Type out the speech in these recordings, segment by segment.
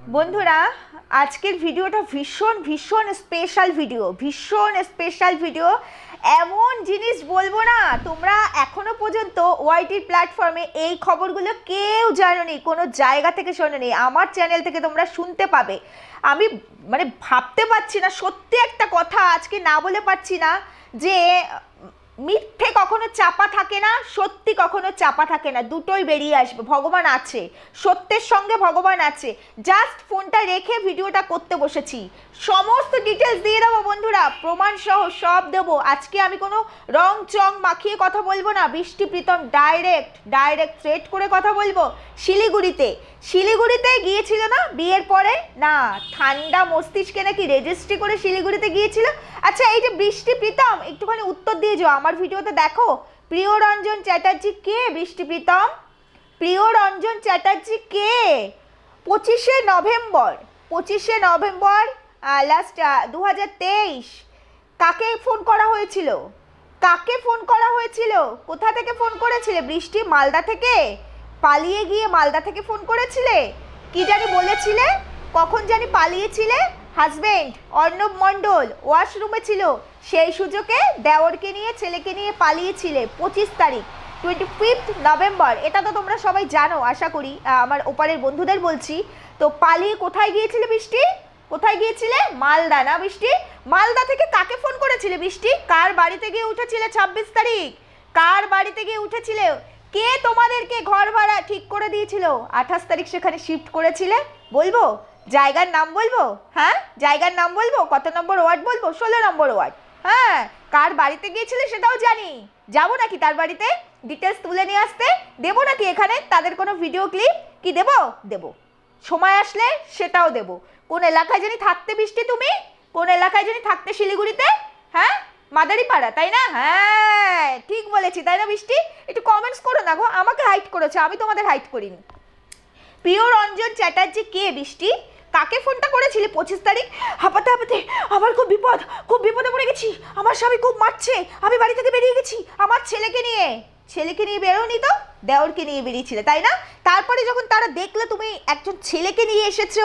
বন্ধুরা, আজকের ভিডিওটা ভীষণ ভীষণ স্পেশাল ভিডিও ভীষণ স্পেশাল ভিডিও এমন জিনিস বলব না, তোমরা এখনও পর্যন্ত ওয়াইটির প্ল্যাটফর্মে এই খবরগুলো কেউ জানোনি, কোনো জায়গা থেকে শোনোনি, আমার চ্যানেল থেকে তোমরা শুনতে পাবে। আমি মানে ভাবতে পারছি না, সত্যি একটা কথা আজকে না বলে পারছি না যে মিথ্যে কখনো চাপা থাকে না, সত্যি কখনো চাপা থাকে না, দুটোই বেরিয়ে আসবে, ভগবান আছে, সত্যের সঙ্গে ভগবান আছে। জাস্ট ফোনটা রেখে ভিডিওটা করতে বসেছি। সমস্ত ডিটেলস দিয়ে দেবো বন্ধুরা, প্রমাণ সহ সব দেবো। আজকে আমি কোনো রং চং মাখিয়ে কথা বলব না, বৃষ্টি প্রীতম ডাইরেক্ট ডাইরেক্ট থ্রেট করে কথা বলব শিলিগুড়িতে। শিলিগুড়িতে গিয়েছিল না বিয়ের পরে? না, ঠান্ডা মস্তিষ্কে নাকি রেজিস্ট্রি করে শিলিগুড়িতে গিয়েছিল? আচ্ছা এই যে বৃষ্টি প্রীতম, একটুখানি উত্তর দিয়ে যাও, আমার ভিডিওতে দেখো। প্রিয় রঞ্জন চ্যাটার্জি কে বৃষ্টি প্রীতম? প্রিয় রঞ্জন চ্যাটার্জি কে? পঁচিশে নভেম্বর পঁচিশে নভেম্বর লাস্ট দু হাজার তেইশ। কাকে ফোন করা হয়েছিল? কাকে ফোন করা হয়েছিল? কোথা থেকে ফোন করেছিলে? বৃষ্টি মালদা থেকে? পালিয়ে গিয়ে মালদা থেকে ফোন করেছিলে? কি জানি বলেছিলে? কখন জানি পালিয়েছিলে? হাজবেন্ড অর্ণব মণ্ডল ওয়াশরুমে ছিল। সেই সুযোগে দেওরকে নিয়ে, ছেলেকে নিয়ে পালিয়েছিলে পঁচিশ তারিখ টোয়েন্টি ফিফথ নভেম্বর। এটা তো তোমরা সবাই জানো, আশা করি। আমার ওপারের বন্ধুদের বলছি। তো পালিয়ে কোথায় গিয়েছিলে বৃষ্টি? কোথায় গিয়েছিলে? মালদা না বৃষ্টি? মালদা থেকে কাকে ফোন করেছিলে বৃষ্টি? কার বাড়িতে গিয়ে উঠেছিলে ছাব্বিশ তারিখ? কার বাড়িতে গিয়ে উঠেছিলে? কে তোমাদেরকে ঘর ভাড়া ঠিক করে দিয়েছিল? আঠাশ তারিখ সেখানে শিফট করেছিলে? বলব? জায়গার নাম বলব? হ্যাঁ? জায়গার নাম বলব? কত নম্বর ওয়ার্ড বলব? ষোলো নম্বর ওয়ার্ড। হ্যাঁ? কার বাড়িতে গিয়েছিলে সেটাও জানি। যাব নাকি তার বাড়িতে? ডিটেলস তুলে নিয়ে আসতে? দেবো নাকি এখানে? তাদের কোনো ভিডিও ক্লিপ কি দেবো? দেবো। সময় আসলে সেটাও দেবো। কোন এলাকায় জানি থাকতে বৃষ্টি তুমি? কোন এলাকায় জানি থাকতে শিলিগুড়িতে? হ্যাঁ? মাদারিপাড়া, তাই না? হ্যাঁ ঠিক বলেছি, তাই না বৃষ্টি? একটু কমেন্টস করো না গো, আমাকে হাইট করেছে, আমি তোমাদের হাইট করিনি। প্রিয় রঞ্জন চ্যাটার্জি, কে বৃষ্টি? কাকে ফোনটা করেছিলে পঁচিশ তারিখ? হাঁপাতে হাঁপাতে আমার খুব বিপদ, খুব বিপদে পড়ে গেছি, আমার স্বামী খুব মারছে, আমি বাড়ি থেকে বেরিয়ে গেছি, আমার ছেলেকে নিয়ে। ছেলেকে নিয়ে বেরোনি তো? দেওরকে নিয়ে বেরিয়েছিলে, তাই না? তারপরে যখন তারা দেখল তুমি একজন ছেলেকে নিয়ে এসেছ,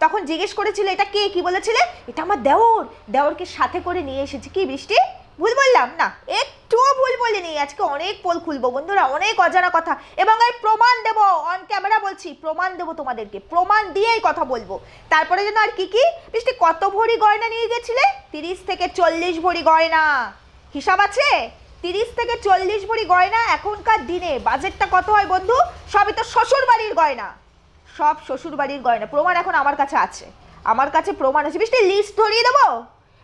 তখন জিজ্ঞেস করেছিলে, এটা কে? কি বলেছিলে? এটা আমার দেওর। দেওরকে সাথে করে নিয়ে এসেছে। কি বৃষ্টি? ভুল বললাম? না, একটুও ভুল বলিনি। আজকে অনেক পোল খুলবো, বন্ধুরা, অনেক অজানা কথা। এবং আমি প্রমাণ দেবো অন ক্যামেরা বলছি, প্রমাণ দেবো তোমাদেরকে। প্রমাণ দিয়েই কথা বলব। তারপরে যেন আর কি কি? বৃষ্টি, কত ভরি গয়না নিয়ে গেছিলে? তিরিশ থেকে চল্লিশ ভরি গয়না। হিসাব আছে? তিরিশ থেকে চল্লিশ ভরি গয়না এখনকার দিনে। বাজেটটা কত হয় বন্ধু? সবই তো শ্বশুর বাড়ির গয়না। সব শ্বশুর বাড়ির গয়না। প্রমাণ এখন আমার কাছে আছে। আমার কাছে প্রমাণ আছে। বৃষ্টি লিস্ট ধরিয়ে দেবো?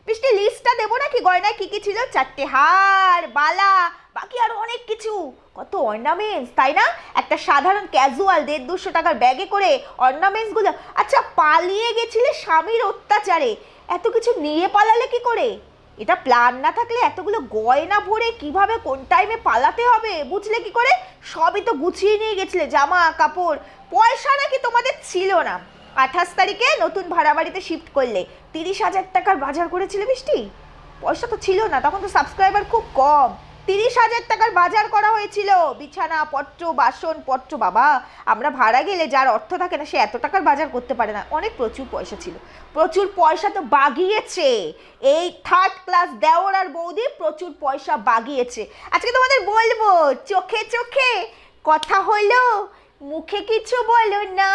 বৃষ্টি লিস্টটা দেবো নাকি? গয়নায় কি কি ছিল? চারটে হার, বালা, বাকি আরও অনেক কিছু। কত অর্নামেন্টস তাই না? একটা সাধারণ ক্যাজুয়াল দেড় দুশো টাকার ব্যাগে করে অর্নামেন্টসগুলো আচ্ছা পালিয়ে গেছিলে স্বামীর অত্যাচারে। এত কিছু নিয়ে পালালে কি করে? এটা প্ল্যান না থাকলে এতগুলো গয়না ভরে কীভাবে কোন টাইমে পালাতে হবে? বুঝলে কি করে? সবই তো গুছিয়ে নিয়ে গেছিলে, জামা, কাপড়। পয়সা নাকি তোমাদের ছিল না। আঠাশ তারিখে নতুন ভাড়া বাড়িতে শিফট করলে। তিরিশ হাজার টাকার বাজার করেছিলে বৃষ্টি পয়সা তো ছিল না, তখন তো সাবস্ক্রাইবার খুব কম। তিরিশ হাজার টাকার বাজার করা হয়েছিল। বিছানা, পত্র, বাসন, পত্র, বাবা। আমরা ভাড়া গেলে যার অর্থ থাকে না, সে এত টাকার বাজার করতে পারে না। অনেক প্রচুর পয়সা ছিল। প্রচুর পয়সা তো বাগিয়েছে। এই থার্ড ক্লাস দেওর আর বৌদি প্রচুর পয়সা বাগিয়েছে। আজকে তোমাদের বলব, চোখে চোখে কথা হলো, মুখে কিছু বলো না।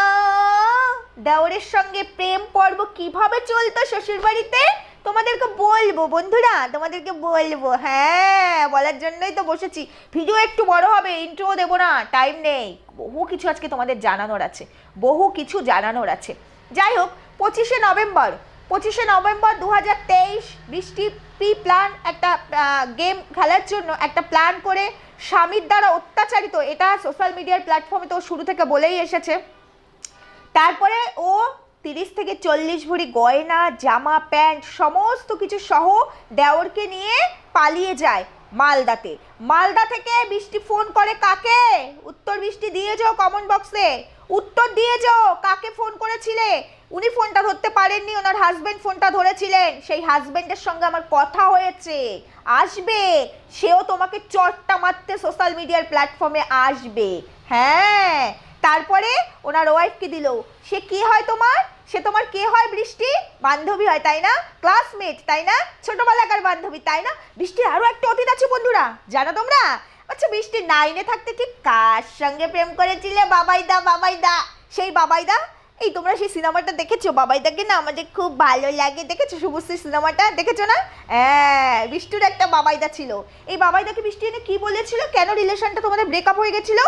দেওরের সঙ্গে প্রেম পর্ব কীভাবে চলতো শ্বশুরবাড়িতে? তোমাদেরকে বলব, বন্ধুরা, তোমাদেরকে বলব হ্যাঁ বলার জন্যই তো বসেছি। ভিডিও একটু বড় হবে ইন্ট্রো দেবো না টাইম নেই। বহু কিছু আজকে তোমাদের জানানোর আছে, বহু কিছু জানানোর আছে। যাই হোক, পঁচিশে নভেম্বর পঁচিশে নভেম্বর দু হাজার তেইশ বৃষ্টি প্রি প্ল্যান একটা গেম খেলার জন্য একটা প্ল্যান করে স্বামীর দ্বারা অত্যাচারিত, এটা সোশ্যাল মিডিয়ার প্ল্যাটফর্মে তো শুরু থেকে বলেই এসেছে। তারপরে ও তিরিশ থেকে চল্লিশ ভরি গয়না, জামা, প্যান্ট, সমস্ত কিছু সহ দেওরকে নিয়ে পালিয়ে যায় মালদাতে। মালদা থেকে বৃষ্টি ফোন করে কাকে? উত্তর বৃষ্টি দিয়ে যাও কমেন্ট বক্সে উত্তর দিয়ে যাও, কাকে ফোন করেছিলে? উনি ফোনটা ধরতে পারেননি, ওনার হাজবেন্ড ফোনটা ধরেছিলেন। সেই হাজবেন্ডের সঙ্গে আমার কথা হয়েছে। আসবে। সেও তোমাকে চটটা মারতে সোশ্যাল মিডিয়ার প্ল্যাটফর্মে আসবে। হ্যাঁ। তারপরে ওনার ওয়াইফকে দিল। সে কি হয় তোমার? সে তোমার কে হয়? বৃষ্টি? বান্ধবী হয়, তাই না? ক্লাসমেট তাই না? ছোটবেলাকার বান্ধবী, তাই না? বৃষ্টির আরও একটা অতীত আছে বন্ধুরা, জানো তোমরা? আচ্ছা বৃষ্টি নাইনে থাকতে ঠিক কার সঙ্গে প্রেম করেছিলে? বাবাইদা বাবাইদা। সেই বাবাইদা? এই তোমরা সেই সিনেমাটা দেখেছ? বাবাইদাকে না আমাদের খুব ভালো লাগে। দেখেছ? শুভশ্রী সিনেমাটা? দেখেছ না? হ্যাঁ বিষ্টুর একটা বাবাইদা ছিল। এই বাবাইদাকে বৃষ্টি এনে কি বলেছিল? কেন রিলেশনটা তোমাদের ব্রেকআপ হয়ে গেছিল?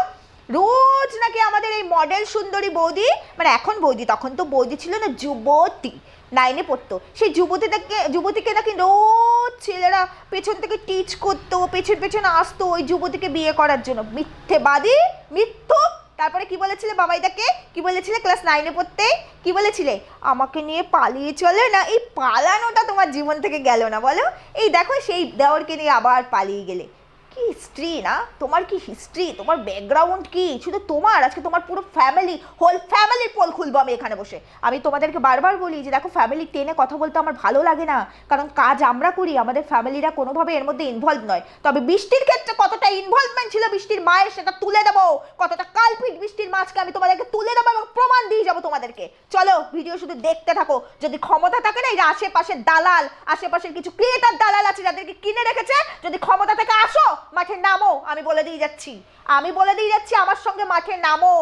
রোজ নাকি আমাদের এই মডেল সুন্দরী বৌদি মানে এখন বৌদি, তখন তো বৌদি ছিল না, যুবতী নাইনে পড়তো। সেই যুবতীটাকে যুবতীকে নাকি রোজ ছেলেরা পেছন থেকে টিচ করতো, পেছন পেছন আসতো ওই যুবতীকে বিয়ে করার জন্য। মিথ্যে মিথ্যেবাদী মিথ্যুক তারপরে কি বলেছিলে বাবাইদাকে কি বলেছিলে ক্লাস নাইনে পড়তে? কি বলেছিলে? আমাকে নিয়ে পালিয়ে চলে না? এই পালানোটা তোমার জীবন থেকে গেল না, বলো? এই দেখো সেই দেওরকে নিয়ে আবার পালিয়ে গেলে। কি হিস্ট্রি না? তোমার কি হিস্ট্রি তোমার ব্যাকগ্রাউন্ড কি? শুধু তোমার, আজকে তোমার পুরো ফ্যামিলি হোল ফ্যামিলির পোল খুলবো আমি এখানে বসে। আমি তোমাদেরকে বারবার বলি যে, দেখো ফ্যামিলি টেনে কথা বলতে আমার ভালো লাগে না। কারণ কাজ আমরা করি, আমাদের ফ্যামিলিরা কোনোভাবে এর মধ্যে ইনভলভ নয়। তবে বৃষ্টির ক্ষেত্রে কতটা ইনভলভমেন্ট ছিল বৃষ্টির মায়ের, সেটা তুলে দেবো। কতটা কালপিট বৃষ্টির মাছকে আমি তোমাদেরকে তুলে দেবো এবং প্রমাণ দিয়ে যাব তোমাদেরকে। চলো ভিডিও শুধু দেখতে থাকো। যদি ক্ষমতা থাকে না, এই আশেপাশের দালাল, আশেপাশের কিছু ক্রিয়েটার দালাল আছে, যাদেরকে কিনে রেখেছে, যদি ক্ষমতা থেকে, আসো। মাঠে নামো আমি বলে দিয়ে যাচ্ছি। আমি বলে দিয়ে যাচ্ছি আমার সঙ্গে মাঠে নামো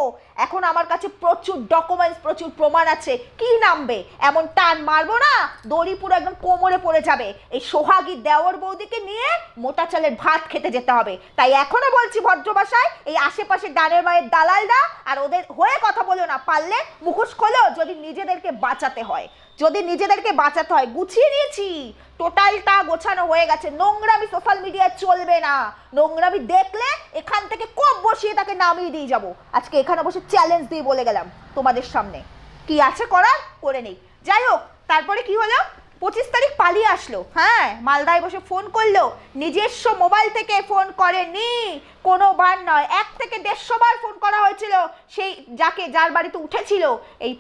এখন আমার কাছে প্রচুর ডকুমেন্টস প্রচুর প্রমাণ আছে। কি নামবে? এমন টান মারবো না, দড়ি পুরো একদম কোমরে পড়ে যাবে। এই সোহাগী দেওর বৌদিকে নিয়ে মোটা চালের ভাত খেতে যেতে হবে। তাই এখনও বলছি ভদ্রবাসায় এই আশেপাশে ডানের মায়ের দালালরা আর ওদের হয়ে কথা বলো না। পারলে মুখোশ খোলো, যদি নিজেদেরকে বাঁচাতে হয়। যদি নিজেদেরকে বাঁচাতে হয়, গুছিয়ে নিয়েছি। টোটালটা গোছানো হয়ে গেছে। নোংরা আমি সোশ্যাল মিডিয়ায় চলবে না। নোংরামি দেখলে এখান থেকে কোপ বসিয়ে তাকে নামিয়ে দিয়ে যাব। আজকে এখানে বসে চ্যালেঞ্জ দিয়ে বলে গেলাম তোমাদের সামনে। কি আছে করার? করে নেই। যাই হোক, তারপরে কি হলো? পঁচিশ তারিখ পালিয়ে আসলো। হ্যাঁ মালদায় বসে ফোন করল। নিজস্ব মোবাইল থেকে ফোন করেনি। কোনো বার নয়, এক থেকে দেড়শো বার ফোন করা হয়েছিল। সেই যাকে যার বাড়িতে উঠেছিল, এই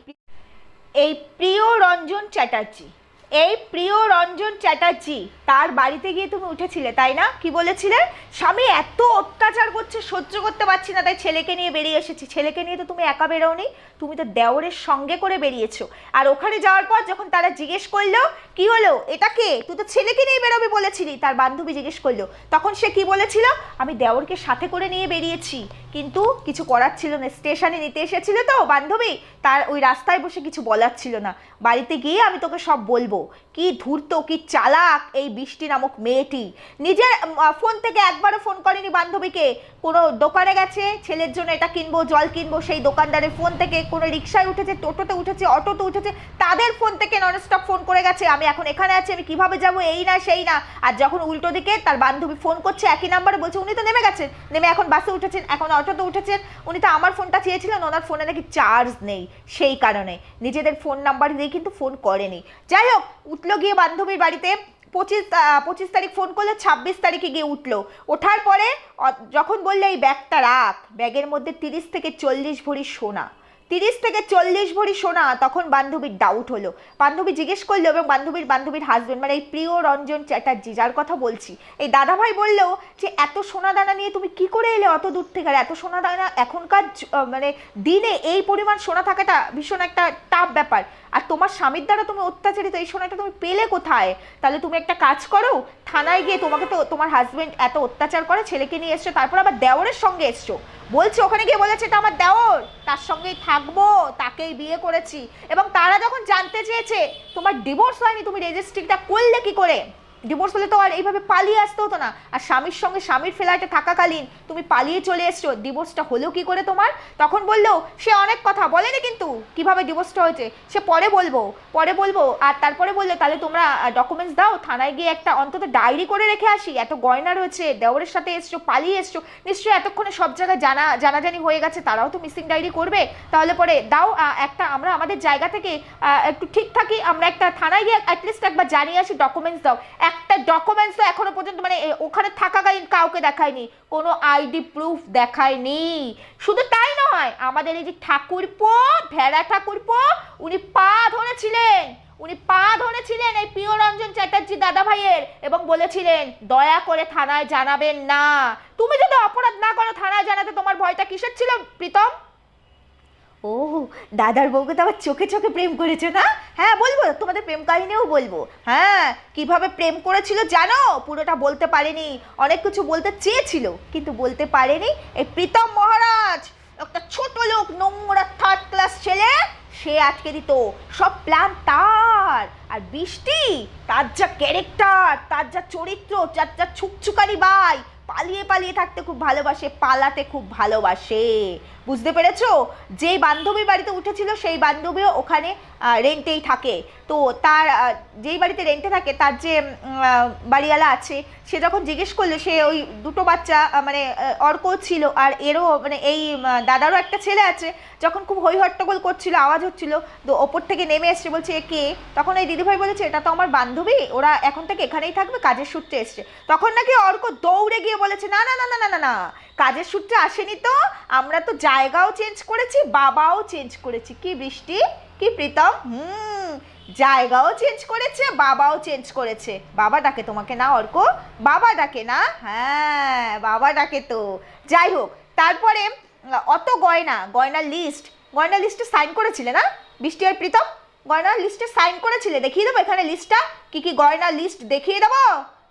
এই প্রিয় রঞ্জন চ্যাটার্জি। এই প্রিয় রঞ্জন চ্যাটার্জি। তার বাড়িতে গিয়ে তুমি উঠেছিলে, তাই না? কি বলেছিলে? স্বামী এত অত্যাচার করছে, সহ্য করতে পারছি না, তাই ছেলেকে নিয়ে বেরিয়ে এসেছি। ছেলেকে নিয়ে তো তুমি একা বেরোনি তুমি তো দেওরের সঙ্গে করে বেরিয়েছো। আর ওখানে যাওয়ার পর যখন তারা জিজ্ঞেস করল, কি হলো? এটা কে? তুই তো ছেলেকে নিয়ে বেরোবি বলেছিলি। তার বান্ধবী জিজ্ঞেস করল। তখন সে কি বলেছিল? আমি দেওরকে সাথে করে নিয়ে বেরিয়েছি, কিন্তু কিছু করার ছিল না। স্টেশনে নিতে এসেছিল তো বান্ধবী, তার ওই রাস্তায় বসে কিছু বলার ছিল না। বাড়িতে গিয়ে আমি তোকে সব বলব। কি ধূর্ত, কি চালাক এই বৃষ্টি নামক মেয়েটি। নিজের ফোন থেকে একবারও ফোন করেনি বান্ধবীকে। কোনো দোকানে গেছে, ছেলের জন্য এটা কিনবো, জল কিনবো, সেই দোকানদারের ফোন থেকে কোনো রিক্সায় উঠেছে, টোটোতে উঠেছে, অটোতে উঠেছে, তাদের ফোন থেকে ননস্টপ ফোন করে গেছে, আমি এখন এখানে আছি, আমি কীভাবে যাব, এই না, সেই না। আর যখন উল্টো দিকে তার বান্ধবী ফোন করছে, একই নাম্বারে বলছে, উনি তো নেমে গেছেন, নেমে এখন বাসে উঠেছেন, এখন অটোতে উঠেছেন, উনি তো আমার ফোনটা চেয়েছিলেন, ওনার ফোনে নাকি চার্জ নেই। সেই কারণে নিজেদের ফোন নাম্বার দিয়ে কিন্তু ফোন করেনি। যাই হোক, উঠল গিয়ে বান্ধবীর বাড়িতে পঁচিশ পঁচিশ তারিখ ফোন করলে, ছাব্বিশ তারিখে গিয়ে উঠল। ওঠার পরে যখন বললে, এই ব্যাগটা রাখ, ব্যাগের মধ্যে তিরিশ থেকে চল্লিশ ভরি সোনা। তিরিশ থেকে চল্লিশ ভরি সোনা, তখন বান্ধবীর ডাউট হলো। বান্ধবী জিজ্ঞেস করল এবং বান্ধবীর বান্ধবীর হাজবেন্ড মানে এই প্রিয় রঞ্জন চ্যাটার্জি, যার কথা বলছি, এই দাদাভাই বলল যে, এত সোনা দানা নিয়ে তুমি কি করে এলে অত দূর থেকে? আর এত সোনা দানা এখনকার মানে দিনে এই পরিমাণ সোনা থাকাটা ভীষণ একটা টাফ ব্যাপার। আর তোমার স্বামীর দ্বারা তুমি অত্যাচারিত, এই সোনাটা তুমি পেলে কোথায়? তাহলে তুমি একটা কাজ করো, থানায় গিয়ে তোমাকে তো, তোমার হাজবেন্ড এত অত্যাচার করে, ছেলেকে নিয়ে এসছো, তারপর আবার দেওরের সঙ্গে এসছো। বলছে, ওখানে গিয়ে বলেছে, এটা আমার দেওর, তার সঙ্গেই থাকব, তাকেই বিয়ে করেছি। এবং তারা যখন জানতে চেয়েছে, তোমার ডিভোর্স হয়নি, তুমি রেজিস্ট্রিটা করলে কি করে? ডিভোর্স হলে তো আর এইভাবে পালিয়ে আসতে হতো না। আর স্বামীর সঙ্গে স্বামীর ফ্ল্যাটে থাকাকালীন তুমি পালিয়ে চলে এসছো ডিভোর্সটা হলো কি করে তোমার? তখন বলল, সে অনেক কথা, বলেনি কিন্তু কীভাবে ডিভোর্সটা হয়েছে? সে পরে বলব পরে বলব, আর তারপরে বললে, তাহলে তোমরা ডকুমেন্টস দাও, থানায় গিয়ে একটা অন্তত ডায়েরি করে রেখে আসি। এত গয়না রয়েছে, দেওরের সাথে এসছো, পালিয়ে এসছো। নিশ্চয়ই এতক্ষণে সব জায়গায় জানা, জানাজানি হয়ে গেছে, তারাও তো মিসিং ডায়েরি করবে। তাহলে পরে দাও একটা আমরা আমাদের জায়গা থেকে একটু ঠিক থাকি, আমরা একটা থানায় গিয়ে অ্যাটলিস্ট একবার জানিয়ে আসি ডকুমেন্টস দাও। একটা ডকুমেন্টস তো এখনও পর্যন্ত মানে ওখানে থাকাকালীন কাউকে দেখায়নি, কোনো আইডি প্রুফ দেখায়নি। শুধু তাই নয়, আমাদের এই যে ঠাকুরপো, ভেড়া ঠাকুরপো, উনি পা ধরেছিলেন, উনি পা ধরেছিলেন এই প্রিয় রঞ্জন চ্যাটার্জি দাদা ভাইয়ের এবং বলেছিলেন, দয়া করে থানায় জানাবেন না। তুমি যদি অপরাধ না করো, থানায় জানাতে তোমার ভয়টা কিসের ছিল, প্রীতম? ও দাদার বউকে তো আবার চোখে চোখে প্রেম করেছে না? হ্যাঁ বলব, তোমাদের প্রেম কাহিনীও বলব। হ্যাঁ কীভাবে প্রেম করেছিল জানো? পুরোটা বলতে পারেনি। অনেক কিছু বলতে চেয়েছিল, কিন্তু বলতে পারেনি। এই প্রীতম মহারাজ, একটা ছোট লোক, নোংরা থার্ড ক্লাস ছেলে, সে আটকে দিত। সব প্ল্যান তার। আর বৃষ্টি, তার যা ক্যারেক্টার তার যা চরিত্র, যার যা ছুকছুকারি বাই, পালিয়ে পালিয়ে থাকতে খুব ভালোবাসে, পালাতে খুব ভালোবাসে। বুঝতে পেরেছ? যেই বান্ধবীর বাড়িতে উঠেছিল, সেই বান্ধবীও ওখানে রেন্টেই থাকে। তো তার যেই বাড়িতে রেন্টে থাকে, তার যে বাড়িওয়ালা আছে, সে যখন জিজ্ঞেস করল, সে ওই দুটো বাচ্চা মানে অর্ক ছিল, আর এরও মানে এই দাদারও একটা ছেলে আছে, যখন খুব হই হট্টগোল করছিল, আওয়াজ হচ্ছিল, তো ওপর থেকে নেমে এসছে, বলছে কে? তখন এই দিদিভাই বলেছে, এটা তো আমার বান্ধবী, ওরা এখন থেকে এখানেই থাকবে, কাজের সূত্রে এসছে। তখন নাকি অর্ক দৌড়ে গিয়ে বলেছে, না না না না না না না কাজের সূত্রে আসেনি তো? আমরা তো জায়গাও চেঞ্জ করেছি, বাবাও চেঞ্জ করেছি। কি বৃষ্টি? কি প্রীতম? হুম, জায়গাও চেঞ্জ করেছে, বাবাও চেঞ্জ করেছে। বাবা ডাকে তোমাকে না, অর্ক? বাবা ডাকে না? হ্যাঁ বাবা ডাকে তো। যাই হোক, তারপরে, অত গয়না গয়নার লিস্ট গয়না লিস্টে সাইন করেছিলে না? বৃষ্টি আর প্রীতম, গয়না লিস্টে সাইন করেছিলে? দেখিয়ে দেবো এখানে লিস্টটা কি কি গয়নার লিস্ট দেখিয়ে দেবো?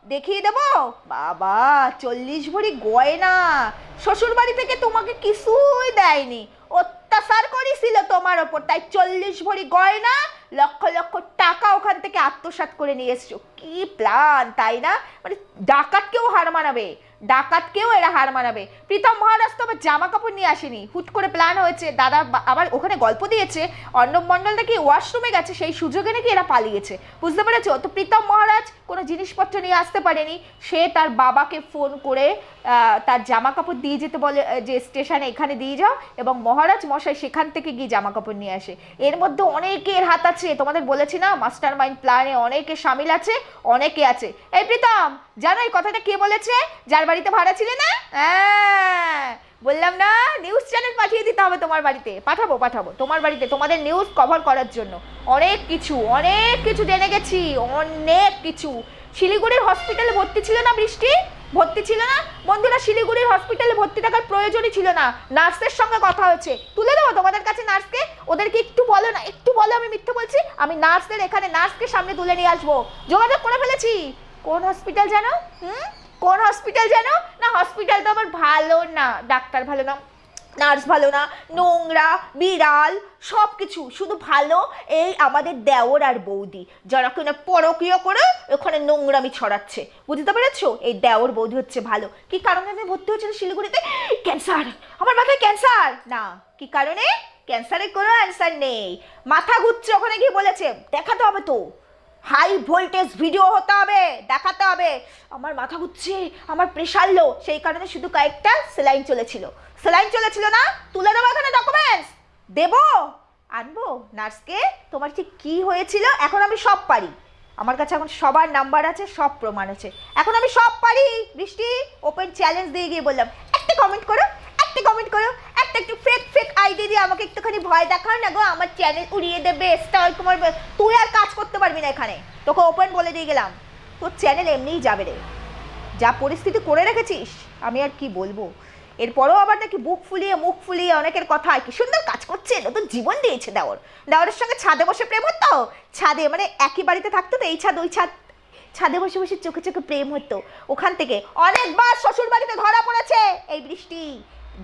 দেখিয়ে দেবো? বাবা, চল্লিশ ভরি গয়না। শ্বশুর বাড়ি থেকে তোমাকে কিছুই দেয়নি। অত্যাচার করেছিল তোমার ওপর। তাই চল্লিশ ভরি গয়না, লক্ষ লক্ষ টাকা ওখান থেকে আত্মসাত করে নিয়ে এসছো। কি প্ল্যান তাই না? মানে ডাকাতকেও হার মানাবে। ডাকাতকেও এরা হার মানাবে। প্রীতম মহারাজ তো আবার জামা কাপড় নিয়ে আসেনি। হুট করে প্ল্যান হয়েছে, দাদা আবার ওখানে গল্প দিয়েছে, অর্ণব মণ্ডল নাকি ওয়াশরুমে গেছে, সেই সুযোগে নাকি এরা পালিয়েছে? বুঝতে পেরেছ? তো প্রীতম মহারাজ কোনো জিনিসপত্র নিয়ে আসতে পারেনি। সে তার বাবাকে ফোন করে তার জামা কাপড় দিয়ে যেতে বলে যে স্টেশনে এখানে দিয়ে যাও এবং মহারাজ মশাই সেখান থেকে গিয়ে জামা কাপড় নিয়ে আসে। এর মধ্যে অনেকের হাত আছে, তোমাদের বলেছি না মাস্টার মাইন্ড প্ল্যানে অনেকে সামিল আছে, অনেকে আছে। এই প্রীতম, জানো এই কথাটা কে বলেছে? যার বাড়িতে ভাড়া ছিলে না? হ্যাঁ বললাম না নিউজ চ্যানেল পাঠিয়ে দিতে হবে তোমার বাড়িতে। পাঠাবো পাঠাবো। তোমার বাড়িতে, তোমাদের নিউজ কভার করার জন্য। অনেক কিছু অনেক কিছু জেনে গেছি, অনেক কিছু। শিলিগুড়ির হসপিটালে ভর্তি ছিল না বৃষ্টি? ভর্তি ছিল না? বন্ধুরা, শিলিগুড়ির হসপিটালে ভর্তি থাকার প্রয়োজনই ছিল না। নার্সের সঙ্গে কথা হয়েছে। তুলে দেবো তোমাদের কাছে নার্সকে? ওদেরকে একটু বলো না, একটু বলো, আমি মিথ্যে বলছি। আমি নার্সদের এখানে, নার্সকে সামনে তুলে নিয়ে আসব। যোগাযোগ করে ফেলেছি। কোন হসপিটাল জানো হুম? কোন হসপিটাল জানো না হসপিটাল তো আমার ভালো না, ডাক্তার ভালো না। নার্স ভালো না, নোংরা, বিড়াল সব কিছু শুধু ভালো এই আমাদের দেওর আর বৌদি। যারা কিনা পরকীয় করে ওখানে নোংরামি ছড়াচ্ছে। বুঝতে পেরেছ? এই দেওর বৌদি হচ্ছে ভালো। কি কারণে আমি ভর্তি হয়েছিল শিলিগুড়িতে? ক্যান্সার। আমার মাথায় ক্যান্সার। না, কি কারণে? ক্যান্সারের কোনো অ্যান্সার নেই। মাথা ঘুরছে ওখানে গিয়ে বলেছে, দেখাতে হবে তো। হাই ভোল্টেজ ভিডিও হতে হবে, দেখাতে হবে। আমার মাথা ঘুরছে, আমার প্রেশার লো সেই কারণে শুধু কয়েকটা সেলাইন চলেছিল। সেলাইন চলেছিল না, তুলে দেবো এখানে ডকুমেন্টস দেবো, আনব। নার্সকে, তোমার ঠিক কি হয়েছিল? এখন আমি সব পারি। আমার কাছে এখন সবার নাম্বার আছে, সব প্রমাণ আছে। এখন আমি সব পারি। বৃষ্টি ওপেন চ্যালেঞ্জ দিয়ে গিয়ে বললাম। একটা কমেন্ট করো। একটা কমেন্ট করো, একটা একটু ফেক ফেক আইডি দিয়ে আমাকে একটুখানি ভয় দেখাও না গো, আমার চ্যানেল উড়িয়ে দেবে স্টার তোমার তুই আর কাজ করতে পারবি না এখানে। তোকে ওপেন বলে দিয়ে গেলাম। তোর চ্যানেল এমনিই যাবে রে। যা পরিস্থিতি করে রেখেছিস, আমি আর কি বলব? এরপরেও আবার নাকি বুক ফুলিয়ে, মুখ ফুলিয়ে অনেকের কথা, কি সুন্দর কাজ করছে, নতুন জীবন দিয়েছে দেওর। দেওরের সঙ্গে ছাদে বসে প্রেম হতো? ছাদে মানে একই বাড়িতে থাকতো তো, এই ছাদ, ওই ছাদ। ছাদে বসে বসে চোখে চোখে প্রেম হতো। ওখান থেকে অনেকবার শ্বশুর বাড়িতে ধরা পড়েছে, এই বৃষ্টি।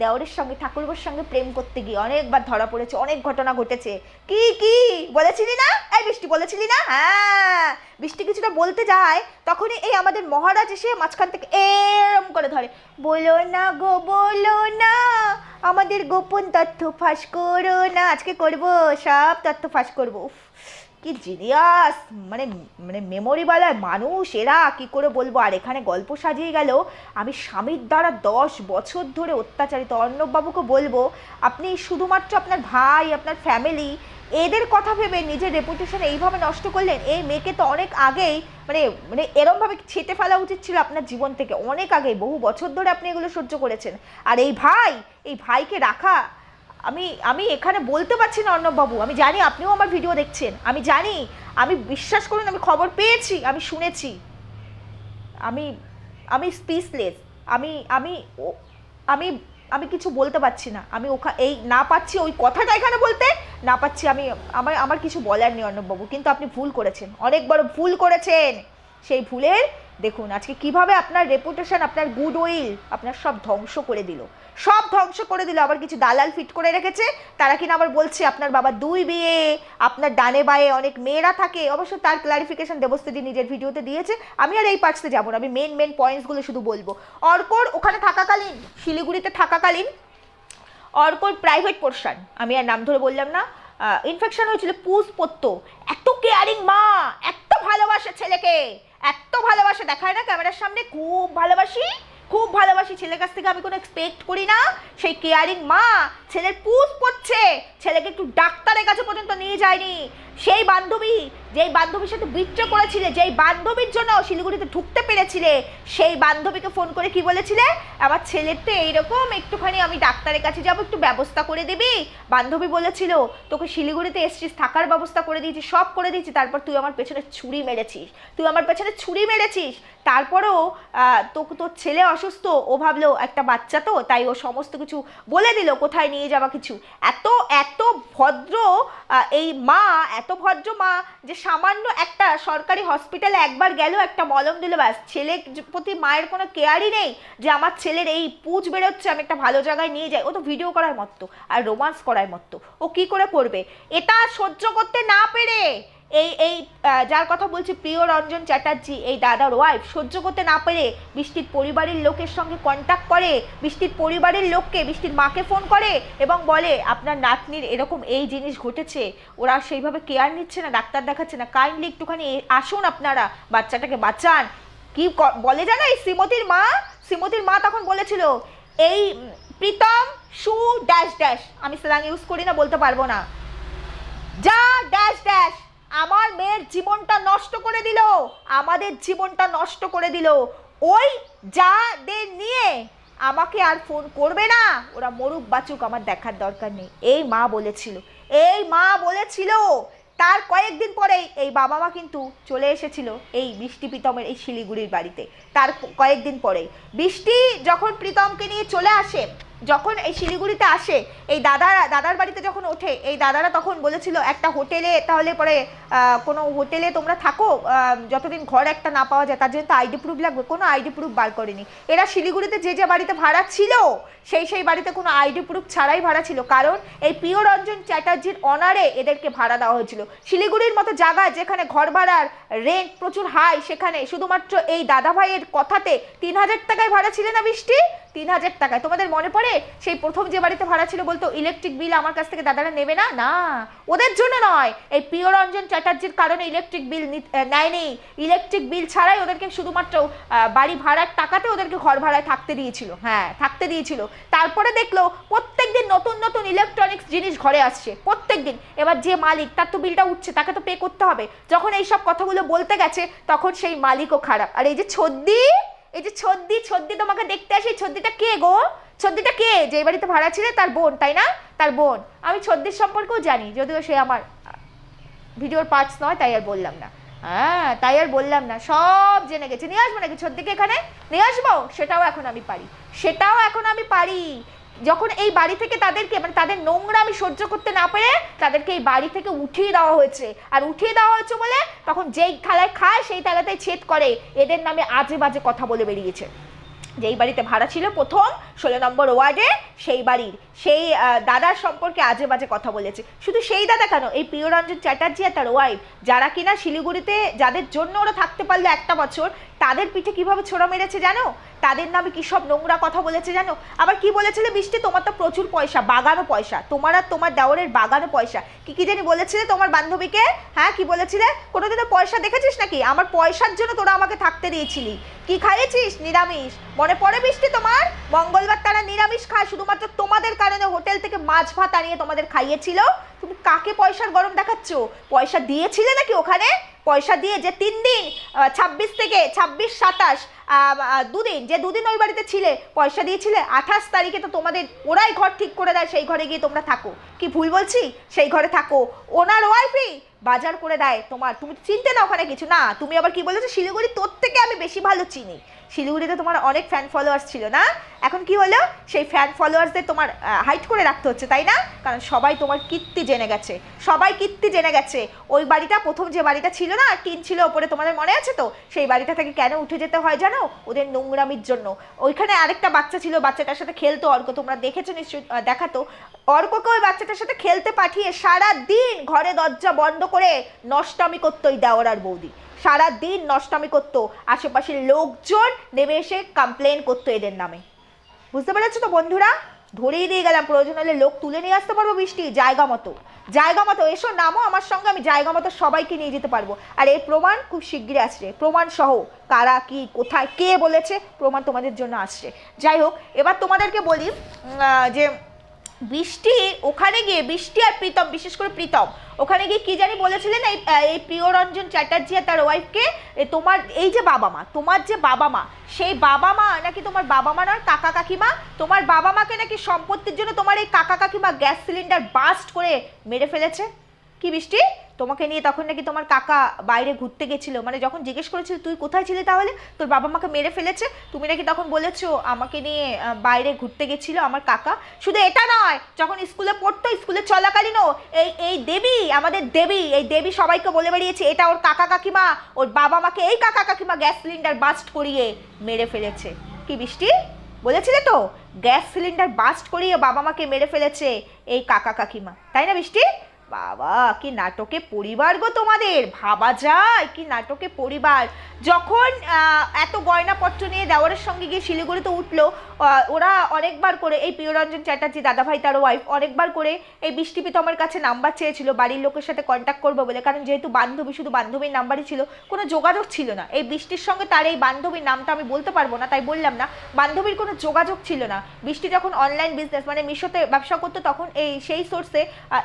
দেওরের সঙ্গে, ঠাকুরবোর সঙ্গে প্রেম করতে গিয়ে অনেকবার ধরা পড়েছে, অনেক ঘটনা ঘটেছে। কি কি? বলেছিলি না? এই বৃষ্টি বলেছিলি না? হ্যাঁ। বৃষ্টি কিছুটা বলতে যায়, তখনই এই আমাদের মহারাজ এসে মাঝখান থেকে এরম করে ধরে, বলো না গো, বলো না, আমাদের গোপন তথ্য ফাঁস করো না। আজকে করব, সব তথ্য ফাঁস করব। কি জিনিয়াস মানে মানে মেমোরিওয়ালা মানুষ, এরা কি করে বলব? আর এখানে গল্প সাজিয়ে গেল, আমি স্বামীর দ্বারা দশ বছর ধরে অত্যাচারিত। অর্ণববাবুকে বলব, আপনি শুধুমাত্র আপনার ভাই, আপনার ফ্যামিলি এদের কথা ভেবে নিজের রেপুটেশন এইভাবে নষ্ট করলেন, এই মেয়েকে তো অনেক আগেই মানে মানে এরমভাবে ছেটে ফেলা উচিত ছিল আপনার জীবন থেকে। অনেক আগেই, বহু বছর ধরে আপনি এগুলো সহ্য করেছেন। আর এই ভাই, এই ভাইকে রাখা আমি আমি এখানে বলতে পারছি না অর্ণববাবু, আমি জানি আপনিও আমার ভিডিও দেখছেন। আমি জানি, আমি বিশ্বাস করুন, আমি খবর পেয়েছি, আমি শুনেছি। আমি আমি স্পিচলেস আমি আমি আমি আমি কিছু বলতে পারছি না। আমি ওখা, এই না পাচ্ছি ওই কথাটা এখানে বলতে, না পাচ্ছি আমি, আমার আমার কিছু বলার নেই অর্ণববাবু, কিন্তু আপনি ভুল করেছেন। অনেক বড় ভুল করেছেন। সেই ভুলের দেখুন, আজকে কীভাবে আপনার রেপুটেশন আপনার গুড উইল আপনার সব ধ্বংস করে দিল। সব ধ্বংস করে দিল, আবার কিছু দালাল ফিট করে রেখেছে। তারা কিনা আবার বলছে, আপনার বাবা দুই বিয়ে, আপনার ডানে বায়ে অনেক মেয়েরা থাকে। অবশ্য তার ক্লারিফিকেশন দেবস্তুতি নিজের ভিডিওতে দিয়েছে। আমি আর এই পার্টসে যাব না, আমি মেন মেন পয়েন্টসগুলো শুধু বলব। অর্কর ওখানে থাকাকালীন, শিলিগুড়িতে থাকাকালীন, অর্কর প্রাইভেট পোর্শন আমি আর নাম ধরে বললাম না ইনফেকশন হয়েছিল পুষ পত্ত এত কেয়ারিং মা, এত ভালোবাসে ছেলেকে। এত ভালোবাসে, দেখায় না ক্যামেরার সামনে? খুব ভালোবাসি। খুব ভালোবাসি। ছেলের কাছ থেকে আমি কোনো এক্সপেক্ট করি না। সেই কেয়ারিং মা ছেলের পুষ পড়ছে। ছেলেকে একটু ডাক্তারের কাছে পর্যন্ত নিয়ে যায়নি। সেই বান্ধবী, যেই বান্ধবীর সাথে বিট্রে করেছিলে, যেই বান্ধবীর জন্য শিলিগুড়িতে ঢুকতে পেরেছিলে, সেই বান্ধবীকে ফোন করে কি বলেছিলে? আমার ছেলের তো এইরকম, একটুখানি আমি ডাক্তারের কাছে যাব, একটু ব্যবস্থা করে দিবি। বান্ধবী বলেছিল, তোকে শিলিগুড়িতে এসছিস, থাকার ব্যবস্থা করে দিয়েছি, সব করে দিয়েছি, তারপর তুই আমার পেছনে ছুরি মেরেছিস, তুই আমার পেছনে ছুরি মেরেছিস। তারপরেও তোকে, তোর ছেলে অসুস্থ, ও ভাবলো, একটা বাচ্চা তো, তাই ও সমস্ত কিছু বলে দিল, কোথায় নিয়ে যাওয়া কিছু? এত এত ভদ্র এই মা এত ভদ্র মা যে সামান্য একটা সরকারি হসপিটালে একবার গেল একটা মলম দিল, ব্যাস। ছেলে প্রতি মায়ের কোনো কেয়ারই নেই যে আমার ছেলের এই পুজ বেরোচ্ছে, আমি একটা ভালো জায়গায় নিয়ে যাই। ও তো ভিডিও করার মতো আর রোমান্স করার মতো। ও কি করে করবে? এটা সহ্য করতে না পেরে এই এই যার কথা বলছি প্রিয় রঞ্জন চ্যাটার্জি, এই দাদার ওয়াইফ সহ্য করতে না পেরে বৃষ্টির পরিবারের লোকের সঙ্গে কন্ট্যাক্ট করে, বৃষ্টির পরিবারের লোককে, বৃষ্টির মাকে ফোন করে এবং বলে, আপনার নাতনির এরকম এই জিনিস ঘটেছে, ওরা সেইভাবে কেয়ার নিচ্ছে না, ডাক্তার দেখাচ্ছে না। কাইন্ডলি একটুখানি আসুন আপনারা, বাচ্চাটাকে বাঁচান। কি বলে জানো এই শ্রীমতীর মা? শ্রীমতির মা তখন বলেছিল, এই প্রীতম, সু ড্যাশ ড্যাশ আমি স্ল্যাং ইউজ করি না, বলতে পারব না। যা ড্যাশ ড্যাশ আমার মেয়ের জীবনটা নষ্ট করে দিল, আমাদের জীবনটা নষ্ট করে দিল। ওই যাদের নিয়ে আমাকে আর ফোন করবে না, ওরা মরুক বাচুক আমার দেখার দরকার নেই। এই মা বলেছিল, এই মা বলেছিল, তার কয়েকদিন পরেই এই বাবা মা কিন্তু চলে এসেছিল এই বৃষ্টি প্রীতমের এই শিলিগুড়ির বাড়িতে। তার কয়েকদিন পরেই। বৃষ্টি যখন প্রীতমকে নিয়ে চলে আসে যখন এই শিলিগুড়িতে আসে, এই দাদারা, দাদার বাড়িতে যখন ওঠে, এই দাদারা তখন বলেছিল, একটা হোটেলে তাহলে পরে কোনো হোটেলে তোমরা থাকো যতদিন ঘর একটা না পাওয়া যায়, তার জন্য তো আইডি প্রুফ লাগবে। কোনো আইডি প্রুফ বার করেনি। এরা শিলিগুড়িতে যে যে বাড়িতে ভাড়া ছিল, সেই সেই বাড়িতে কোনো আইডি প্রুফ ছাড়াই ভাড়া ছিল। কারণ এই প্রিয় রঞ্জন চ্যাটার্জির অনারে এদেরকে ভাড়া দেওয়া হয়েছিল। শিলিগুড়ির মতো জায়গায় যেখানে ঘর ভাড়ার রেন্ট প্রচুর হাই সেখানে শুধুমাত্র এই দাদা ভাইয়ের কথাতে তিন হাজার টাকায় ভাড়া ছিল না বৃষ্টি? তিন হাজার টাকায়। তোমাদের মনে পড়ে? সেই প্রথম যে বাড়িতে ভাড়া ছিল বলতো ইলেকট্রিক বিল আমার কাছ থেকে দাদারা নেবে না? না, ওদের জন্য নয়। এই প্রিয় রঞ্জন চ্যাটার্জির কারণে ইলেকট্রিক বিল নেয়নি। ইলেকট্রিক বিল ছাড়াই ওদেরকে শুধুমাত্র বাড়ি ভাড়ার টাকাতে ওদেরকে ঘর ভাড়ায় থাকতে দিয়েছিল। হ্যাঁ থাকতে দিয়েছিল। তারপরে দেখল প্রত্যেক দিন নতুন নতুন ইলেকট্রনিক্স জিনিস ঘরে আসছে। প্রত্যেক দিন এবার যে মালিক, তার তো বিলটা উঠছে, তাকে তো পে করতে হবে। যখন এইসব কথাগুলো বলতে গেছে, তখন সেই মালিকও খারাপ। আর এই যে ছদ্দি এই যে ছদ্দি ছদ্দি তোমাকে দেখতে আসে ছদ্দিটা কে গো? ছদ্দিটা কে? যে বাড়িতে ভাড়া ছিল তার বোন, তাই না? তার বোন। আমি ছদ্দির সম্পর্কেও জানি, যদিও সে আমার, ভিডিওর পার্টস নয়, তাই আর বললাম না। হ্যাঁ তাই আর বললাম না, সব জেনে গেছে। নিয়ে আসব নাকি ছদ্দিকে এখানে? নিয়ে আসব? সেটাও এখন আমি পারি। সেটাও এখন আমি পারি। যখন এই বাড়ি থেকে তাদেরকে মানে তাদের নোংরা আমি সহ্য করতে না পেরে তাদেরকে এই বাড়ি থেকে উঠিয়ে দেওয়া হয়েছে। আর উঠিয়ে দেওয়া হয়েছে বলে তখন যেই থালায় খায়, সেই থালাতেই ছেদ করে। এদের নামে আজে বাজে কথা বলে বেরিয়েছে। যেই বাড়িতে ভাড়া ছিল প্রথম ষোলো নম্বর ওয়ার্ডে সেই বাড়ির, সেই দাদার সম্পর্কে আজে বাজে কথা বলেছে। শুধু সেই দাদা কেন, এই প্রিয়রঞ্জন চ্যাটার্জি আর তার ওয়াইফ যারা কিনা শিলিগুড়িতে, যাদের জন্য ওরা থাকতে পারল একটা বছর, তাদের পিঠে কীভাবে ছোড়া মেরেছে জানো? তাদের নামে কি সব নোংরা কথা বলেছে জানো? আবার কি বলেছিলে বৃষ্টি? তোমার তো প্রচুর পয়সা, বাগানো পয়সা। তোমার আর তোমার দেওয়ারের বাগানো পয়সা। কি কি জানি বলেছিলে তোমার বান্ধবীকে? হ্যাঁ কি বলেছিলে? কোনোদিনও পয়সা দেখেছিস নাকি? আমার পয়সার জন্য তোরা আমাকে থাকতে দিয়েছিলি। কি খাইয়েছিস? নিরামিষ। মনে পড়ে বৃষ্টি তোমার? মঙ্গলবার তারা নিরামিষ খায়, শুধুমাত্র তোমাদের কারণে হোটেল থেকে মাছ ভাত আনিয়ে তোমাদের খাইয়েছিল। তুমি কাকে পয়সার গরম দেখাচ্ছ? পয়সা দিয়েছিলে নাকি ওখানে? পয়সা দিয়ে যে তিন দিন ছাব্বিশ থেকে ছাব্বিশ, সাতাশ দুদিন, যে দুদিন ওই বাড়িতে ছিলে, পয়সা দিয়েছিলে, আঠাশ তারিখে তো তোমাদের ওরাই ঘর ঠিক করে দেয়, সেই ঘরে গিয়ে তোমরা থাকো। কি ভুল বলছি? সেই ঘরে থাকো। ওনার ওয়াইফই বাজার করে দেয় তোমার। তুমি চিনতে না ওখানে কিছু? না, তুমি আবার কি বলেছ? শিলিগুড়ি তোর থেকে আমি বেশি ভালো চিনি। শিলিগুড়িতে তোমার অনেক ফ্যান ফলোয়ার্স ছিল না? এখন কি হলো? সেই ফ্যান ফলোয়ার্সদের তোমার হাইট করে রাখতে হচ্ছে, তাই না? কারণ সবাই তোমার কীর্তি জেনে গেছে। সবাই কীর্তি জেনে গেছে। ওই বাড়িটা প্রথম যে বাড়িটা ছিল না, টিন ছিল ওপরে তোমাদের মনে আছে তো? সেই বাড়িটা থেকে কেন উঠে যেতে হয় জানো? ওদের নোংরামির জন্য। ওইখানে আরেকটা বাচ্চা ছিল, বাচ্চাটার সাথে খেলতো অর্ক, তোমরা দেখেছ নিশ্চয়ই দেখাতো। অর্ককে ওই বাচ্চাটার সাথে খেলতে পাঠিয়ে সারা দিন ঘরে দরজা বন্ধ করে নষ্টামি করতো ওই দেওয়ার বৌদি। সারা দিন নষ্টামি করতো, আশেপাশের লোকজন নেমে এসে কমপ্লেন করতো এদের নামে। বুঝতে পেরেছ তো বন্ধুরা? ধরেই দিয়ে গেলাম, প্রয়োজন হলে লোক তুলে নিয়ে আসতে পারব বৃষ্টি, জায়গা মতো। জায়গা মতো, এসো নামো, আমার সঙ্গে আমি জায়গা মতো সবাইকে নিয়ে যেতে পারব। আর এই প্রমাণ খুব শিগগিরই আসছে। প্রমাণ সহ কারা, কি, কোথায়, কে বলেছে, প্রমাণ তোমাদের জন্য আসছে। যাই হোক, এবার তোমাদেরকে বলি যে বৃষ্টি, ওখানে গিয়ে বৃষ্টি আর প্রীতম, বিশেষ করে প্রীতম। ওখানে গিয়ে কি জানি বলেছিলেন, এই এই প্রিয়রঞ্জন চ্যাটার্জি আর তার ওয়াইফকে তোমার, এই যে বাবা মা, তোমার যে বাবা মা, সেই বাবা মা নাকি তোমার বাবা মা নয়, কাকা কাকিমা, তোমার বাবা মাকে নাকি সম্পত্তির জন্য তোমার এই কাকা কাকিমা গ্যাস সিলিন্ডার বাস্ট করে মেরে ফেলেছে? কি বৃষ্টি? তোমাকে নিয়ে তখন নাকি তোমার কাকা বাইরে ঘুরতে গেছিল। মানে যখন জিজ্ঞেস করেছিল, তুই কোথায় ছিলি তাহলে? তোর বাবা মাকে মেরে ফেলেছে। তুমি নাকি তখন বলেছ, আমাকে নিয়ে বাইরে ঘুরতে গেছিল আমার কাকা। শুধু এটা নয়, যখন স্কুলে পড়তো, স্কুলে চলাকালীনও এই এই দেবী, আমাদের দেবী, এই দেবী সবাইকে বলে বেরিয়েছে এটা ওর কাকা কাকিমা, ওর বাবা মাকে এই কাকা কাকিমা গ্যাস সিলিন্ডার বাস্ট করিয়ে মেরে ফেলেছে। কি বৃষ্টি? বলেছিলে তো, গ্যাস সিলিন্ডার বাস্ট করিয়ে বাবা মাকে মেরে ফেলেছে এই কাকা কাকিমা। তাই না বৃষ্টি? বাবা, কি নাটকে পরিবার গো তোমাদের? ভাবা যায়, কি নাটকে পরিবার? যখন এত গয়নাপত্র নিয়ে দেওয়ারের সঙ্গে গিয়ে শিলিগুড়িতে উঠল ওরা অনেকবার করে, এই প্রিয়রঞ্জন চ্যাটার্জি, দাদাভাই তার ওয়াইফ অনেকবার করে এই বৃষ্টি পিতমের কাছে নাম্বার চেয়েছিল, বাড়ির লোকের সাথে কন্ট্যাক্ট করব বলে। কারণ যেহেতু বান্ধবী, শুধু বান্ধবীর নাম্বারই ছিল, কোনো যোগাযোগ ছিল না। এই বৃষ্টির সঙ্গে তার এই বান্ধবীর নামটা আমি বলতে পারব না, তাই বললাম না, বান্ধবীর কোনো যোগাযোগ ছিল না। বৃষ্টি যখন অনলাইন বিজনেস মানে মিশোতে ব্যবসা করতো, তখন এই, সেই সোর্সে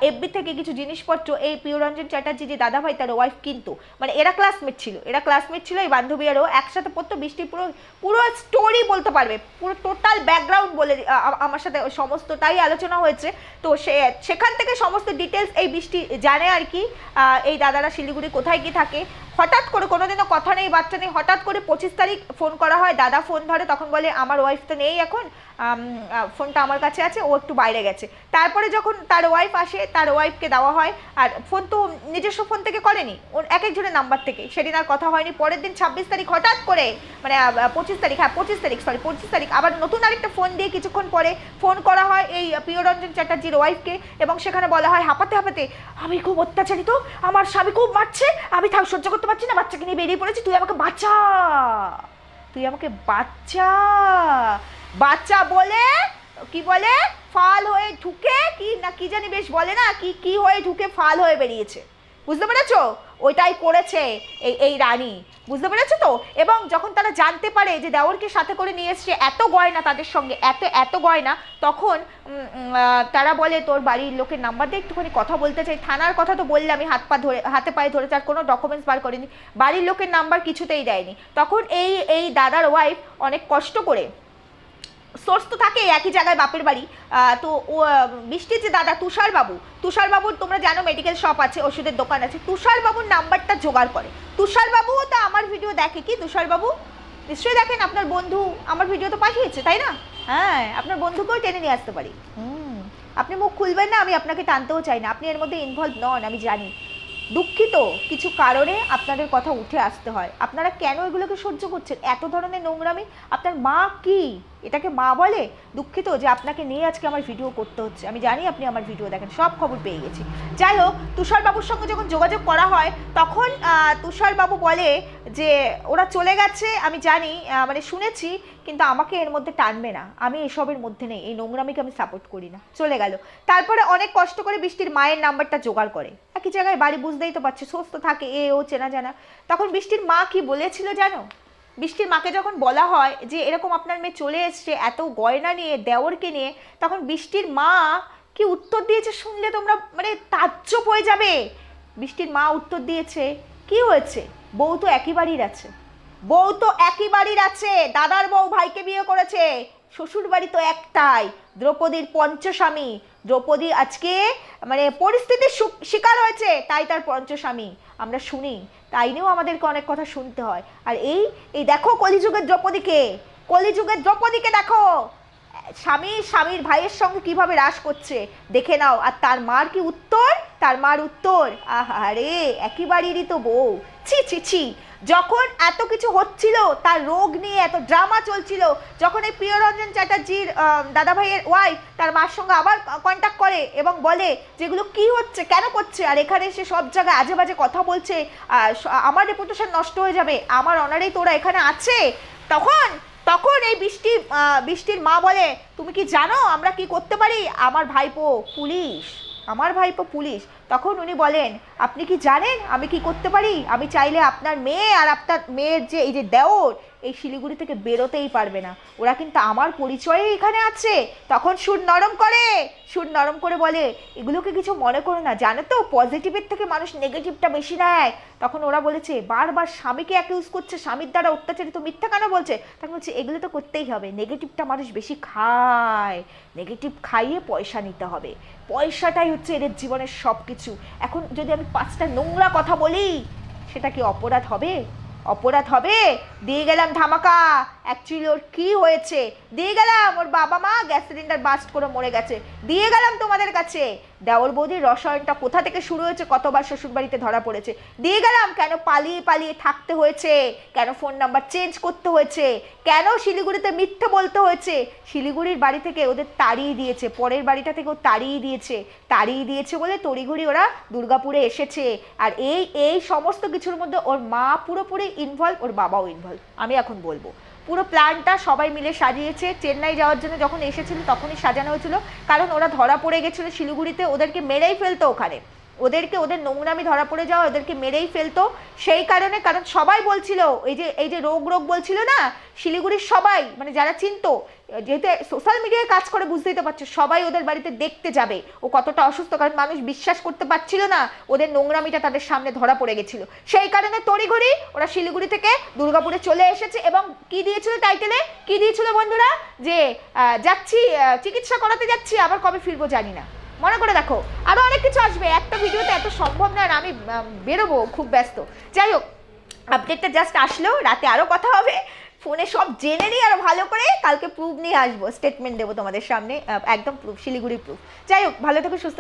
এফবি থেকে কিছু জিনিসপত্র এই প্রিয়রঞ্জন চ্যাটার্জি যে দাদাভাই, তার ওয়াইফ কিন্তু। মানে এরা ক্লাসমেট ছিল, এরা ক্লাসমেট ছিল, এই বান্ধবী আরও একসাথে পড়তো, বৃষ্টি পুরো পুরো স্টোরি বলতে পারবে, পুরো টোটাল ব্যাকগ্রাউন্ড বলে আমার সাথে সমস্তটাই আলোচনা হয়েছে। তো সে, সেখান থেকে সমস্ত ডিটেলস এই বৃষ্টি জানে আর কি এই দাদারা শিলিগুড়ি কোথায় কি থাকে। হঠাৎ করে কোনোদিনও কথা নেই বাচ্চা নেই, হঠাৎ করে পঁচিশ তারিখ ফোন করা হয়, দাদা ফোন ধরে, তখন বলে, আমার ওয়াইফ তো নেই এখন ফোনটা আমার কাছে আছে, ও একটু বাইরে গেছে। তারপরে যখন তার ওয়াইফ আসে, তার ওয়াইফকে দেওয়া হয়। আর ফোন তো নিজস্ব ফোন থেকে করেনি। ওর এক একজনের নাম্বার থেকে। সেদিন আর কথা হয়নি। পরের দিন ছাব্বিশ তারিখ হঠাৎ করে মানে পঁচিশ তারিখ হ্যাঁ পঁচিশ তারিখ সরি পঁচিশ তারিখ আবার নতুন আরেকটা ফোন দিয়ে কিছুক্ষণ পরে ফোন করা হয় এই প্রিয়রঞ্জন চ্যাটার্জির ওয়াইফকে এবং সেখানে বলা হয়, হাঁপাতে হাঁপাতে, আমি খুব অত্যাচারিত। আমার স্বামী খুব মারছে। আমি থাক, সহ্য করতে পারছি না। বাচ্চাকে নিয়ে বেরিয়ে পড়েছি। তুই আমাকে বাঁচা। তুই আমাকে বাচ্চা বাচ্চা বলে কি বলে? ফাল হয়ে ঢুকে কি না কি জানি বেশ বলে না, কি কি হয়ে ঢুকে ফাল হয়ে বেরিয়েছে। বুঝতে পেরেছ? ওইটাই করেছে এই এই রানী। বুঝতে পেরেছ তো? এবং যখন তারা জানতে পারে যে দেওরকে সাথে করে নিয়ে এসছে এত গয়না তাদের সঙ্গে, এত এত গয়না, তখন তারা বলে, তোর বাড়ির লোকের নাম্বার দিয়ে একটুখানি কথা বলতে চাই। থানার কথা তো বললে আমি হাত পা ধরে, হাতে পায়ে ধরে আর কোনো ডকুমেন্টস বার করিনি। বাড়ির লোকের নাম্বার কিছুতেই দেয়নি। তখন এই এই দাদার ওয়াইফ অনেক কষ্ট করে সোর্স তো থাকে একই জায়গায় বাপের বাড়ি। তো ও বৃষ্টির যে দাদা তুষারবাবু তুষারবাবুর তোমরা জানো মেডিকেল শপ আছে, ওষুধের দোকান আছে, তুষারবাবুর নাম্বারটা জোগাড় করে। তুষারবাবুও তো আমার ভিডিও দেখে কি, তুষারবাবু? নিশ্চয়ই দেখেন আপনার বন্ধু আমার ভিডিও তো পাঠিয়েছে, তাই না? হ্যাঁ আপনার বন্ধুকেও টেনে নিয়ে আসতে পারি। হুম, আপনি মুখ খুলবেন না, আমি আপনাকে টানতেও চাই না। আপনি এর মধ্যে ইনভলভ নন, আমি জানি। দুঃখিত, কিছু কারণে আপনাদের কথা উঠে আসতে হয়। আপনারা কেন এগুলোকে সহ্য করছেন? এত ধরনের নোংরামি? আপনার মা কি? এটাকে মা বলে দুঃখিত যে আপনাকে নিয়ে আজকে আমার ভিডিও করতে হচ্ছে। আমি জানি আপনি আমার ভিডিও দেখেন, সব খবর পেয়ে গেছি। যাই হোক, তুষারবাবুর সঙ্গে যখন যোগাযোগ করা হয়, তখন তুষারবাবু বলে যে ওরা চলে গেছে, আমি জানি মানে শুনেছি, কিন্তু আমাকে এর মধ্যে টানবে না। আমি এসবের মধ্যে নেই, এই নোংরামিকে আমি সাপোর্ট করি না। চলে গেল। তারপরে অনেক কষ্ট করে বৃষ্টির মায়ের নাম্বারটা জোগাড় করে। একই জায়গায় বাড়ি বুঝতেই তো পারছে সুস্থ থাকে, এ ও চেনা জানা। তখন বৃষ্টির মা কি বলেছিল জানো? বৃষ্টির মাকে যখন বলা হয় যে এরকম আপনার মেয়ে চলে এসছে, এত গয়না নিয়ে, দেওরকে নিয়ে, তখন বৃষ্টির মা কি উত্তর দিয়েছে শুনলে তোমরা মানে তাজ্জব হয়ে যাবে। বৃষ্টির মা উত্তর দিয়েছে, কি হয়েছে? বউ তো একই বাড়ির আছে। বউ তো একই বাড়ির আছে। দাদার বউ ভাইকে বিয়ে করেছে। শ্বশুর বাড়ি তো একটাই। দ্রৌপদীর পঞ্চস্বামী। দ্রৌপদী আজকে মানে পরিস্থিতির শিকার হয়েছে, তাই তার পঞ্চস্বামী। আমরা শুনি তাই নিয়েও আমাদেরকে অনেক কথা শুনতে হয়। আর এই এই দেখো কলিযুগের দ্রৌপদীকে কলিযুগের দ্রৌপদীকে দেখো। স্বামী, স্বামীর ভাইয়ের সঙ্গে কীভাবে রাস করছে, দেখে নাও। আর তার মার কি উত্তর? তার মার উত্তর, আহারে একই বাড়িরই তো বউ। ছি ছি ছি। যখন এত কিছু হচ্ছিল, তার রোগ নিয়ে এত ড্রামা চলছিল, যখন এই প্রিয়রঞ্জন চ্যাটার্জির দাদাভাইয়ের ওয়াইফ তার মার সঙ্গে আবার কন্ট্যাক্ট করে এবং বলে যেগুলো কি হচ্ছে, কেন করছে? আর এখানে সে সব জায়গায় আজে বাজে কথা বলছে আমার রেপুটেশন নষ্ট হয়ে যাবে, আমার অনারেই তোরা এখানে আছে। তখন তখন এই বৃষ্টি বৃষ্টির মা বলে, তুমি কি জানো আমরা কি করতে পারি? আমার ভাইপো, পুলিশ। আমার ভাইপো পুলিশ, তখন উনি বলেন, আপনি কি জানেন আমি কি করতে পারি? আমি চাইলে আপনার মেয়ে আর আপনার মেয়ের যে এই যে দেওর এই শিলিগুড়ি থেকে বেরোতেই পারবে না। ওরা কিন্তু আমার পরিচয়ে এখানে আছে। তখন সুর নরম করে, সুর নরম করে বলে, এগুলোকে কিছু মনে করো না। জানো তো পজিটিভের থেকে মানুষ নেগেটিভটা বেশি নেয়। তখন ওরা বলেছে, বারবার স্বামীকে অ্যাকিউজ করছে, স্বামীর দ্বারা অত্যাচারিত মিথ্যা কেন বলছে? তখন বলছে, এগুলো তো করতেই হবে। নেগেটিভটা মানুষ বেশি খায়। নেগেটিভ খাইয়ে পয়সা নিতে হবে। পয়সাটাই হচ্ছে এদের জীবনের সব কিছু এখন যদি আমি পাঁচটা নোংরা কথা বলি, সেটা কি অপরাধ হবে? অপরাধ হবে। দিয়ে গেলাম ধামাকা। অ্যাকচুয়ালি ওর কি হয়েছে? দিয়ে গেলাম, ওর বাবা মা গ্যাস সিলিন্ডার বাস্ট করে মরে গেছে। দিয়ে গেলাম তোমাদের কাছে। দেওর বৌদির রসায়নটা কোথা থেকে শুরু হয়েছে, কতবার শ্বশুরবাড়িতে ধরা পড়েছে? দিয়ে গেলাম, কেন পালিয়ে পালিয়ে থাকতে হয়েছে? কেন ফোন নাম্বার চেঞ্জ করতে হয়েছে? কেন শিলিগুড়িতে মিথ্যে বলতে হয়েছে? শিলিগুড়ির বাড়ি থেকে ওদের তাড়িয়ে দিয়েছে, পরের বাড়িটা থেকেও তাড়িয়ে দিয়েছে। তাড়িয়ে দিয়েছে বলে তড়িঘড়ি ওরা দুর্গাপুরে এসেছে। আর এই এই সমস্ত কিছুর মধ্যে ওর মা পুরোপুরি ইনভলভ ওর বাবাও ইনভলভ আমি এখন বলব পুরো প্ল্যানটা সবাই মিলে সাজিয়েছে। চেন্নাই যাওয়ার জন্য যখন এসেছিল তখনই সাজানো হয়েছিল। কারণ ওরা ধরা পড়ে গেছিল শিলিগুড়িতে, ওদেরকে মেরেই ফেলতো ওখানে। ওদেরকে ওদের নোংরামি ধরা পড়ে যাওয়া, ওদেরকে মেরেই ফেলতো। সেই কারণে, কারণ সবাই বলছিল, এই যে এই যে রোগ রোগ বলছিল না, শিলিগুড়ির সবাই মানে যারা চিনতো, যেহেতু সোশ্যাল মিডিয়ায় কাজ করে, বুঝতেই তো পারছ, সবাই ওদের বাড়িতে দেখতে যাবে। ও কতটা অসুস্থ, কারণ মানুষ বিশ্বাস করতে পারছিল না, ওদের নোংরামিটা তাদের সামনে ধরা পড়ে গেছিল। সেই কারণে তড়িঘড়ি ওরা শিলিগুড়ি থেকে দুর্গাপুরে চলে এসেছে এবং কি দিয়েছিল টাইটেলে কি দিয়েছিল বন্ধুরা? যে যাচ্ছি চিকিৎসা করাতে যাচ্ছি, আবার কবে ফিরবো জানি না। মনে করে দেখো, আরও অনেক কিছু আসবে। একটা ভিডিওতে এত সম্ভব না আর আমি বেরোবো খুব ব্যস্ত। যাই হোক আপডেটটা জাস্ট আসলো, রাতে আরও কথা হবে। ফোনে সব জেনে নিই আরও ভালো করে কালকে প্রুফ নিয়ে আসব। স্টেটমেন্ট দেবো তোমাদের সামনে একদম প্রুফ শিলিগুড়ি প্রুফ যাই হোক, ভালো থেকো, সুস্থ